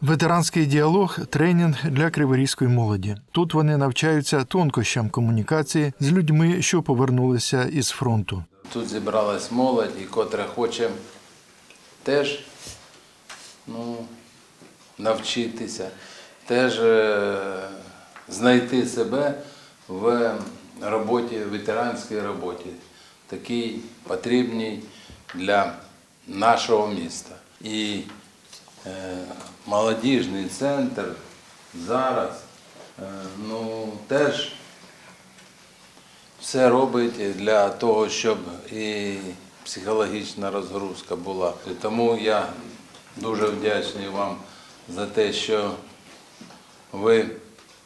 Ветеранський діалог тренінг для криворізької молоді. Тут вони навчаються тонкощам комунікації з людьми, що повернулися із фронту. Тут зібралась молодь, і котра хоче теж ну, навчитися, теж е, знайти себе в роботі, ветеранській роботі, такій потрібній для нашого міста. І молодіжний центр зараз е, ну, теж все робить для того, щоб і психологічна розгрузка була. Тому я дуже вдячний вам за те, що ви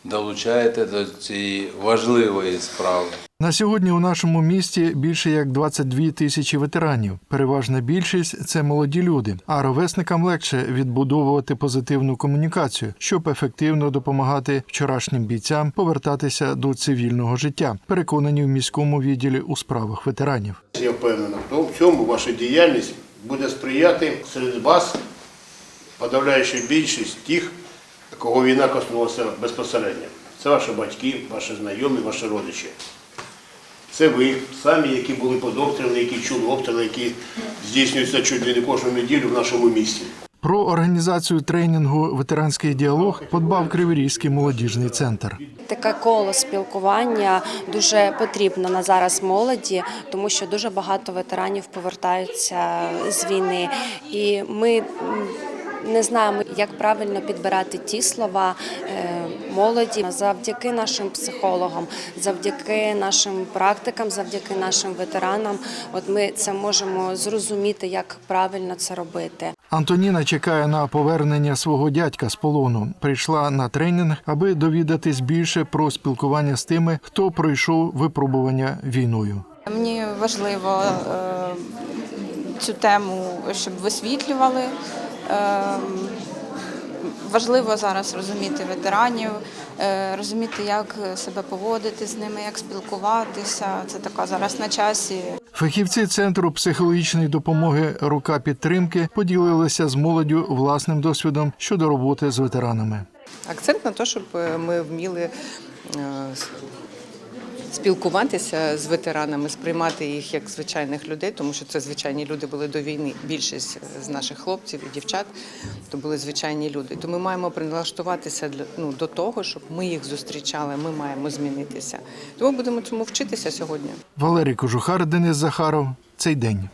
долучаєте до цієї важливої справи. На сьогодні у нашому місті більше як 22 тисячі ветеранів. Переважна більшість це молоді люди, а ровесникам легше відбудовувати позитивну комунікацію, щоб ефективно допомагати вчорашнім бійцям повертатися до цивільного життя, переконані в міському відділі у справах ветеранів. Я впевнений в тому, в цьому ваша діяльність буде сприяти серед вас, подавляюча більшість тих, кого війна коснулася безпосередньо. Це ваші батьки, ваші знайомі, ваші родичі. Це ви самі, які були під обстрілами, які чули обстріли, які здійснюються чуть ли не кожну неділю в нашому місті. Про організацію тренінгу Ветеранський діалог подбав Криворізький молодіжний центр. Таке коло спілкування дуже потрібно на зараз молоді, тому що дуже багато ветеранів повертаються з війни, і ми не знаємо, як правильно підбирати ті слова е, молоді завдяки нашим психологам, завдяки нашим практикам, завдяки нашим ветеранам. От ми це можемо зрозуміти, як правильно це робити. Антоніна чекає на повернення свого дядька з полону. Прийшла на тренінг, аби довідатись більше про спілкування з тими, хто пройшов випробування війною. Мені важливо е, цю тему, щоб висвітлювали. Е, важливо зараз розуміти ветеранів, е, розуміти, як себе поводити з ними, як спілкуватися. Це така зараз на часі. Фахівці центру психологічної допомоги Рука підтримки поділилися з молоддю власним досвідом щодо роботи з ветеранами. Акцент на те, щоб е, ми вміли е, спілкуватися з ветеранами, сприймати їх як звичайних людей, тому що це звичайні люди були до війни. Більшість з наших хлопців і дівчат то були звичайні люди. То ми маємо прилаштуватися ну до того, щоб ми їх зустрічали. Ми маємо змінитися. Тому будемо цьому вчитися сьогодні. Валерій Кожухар, Денис Захаров. Цей день.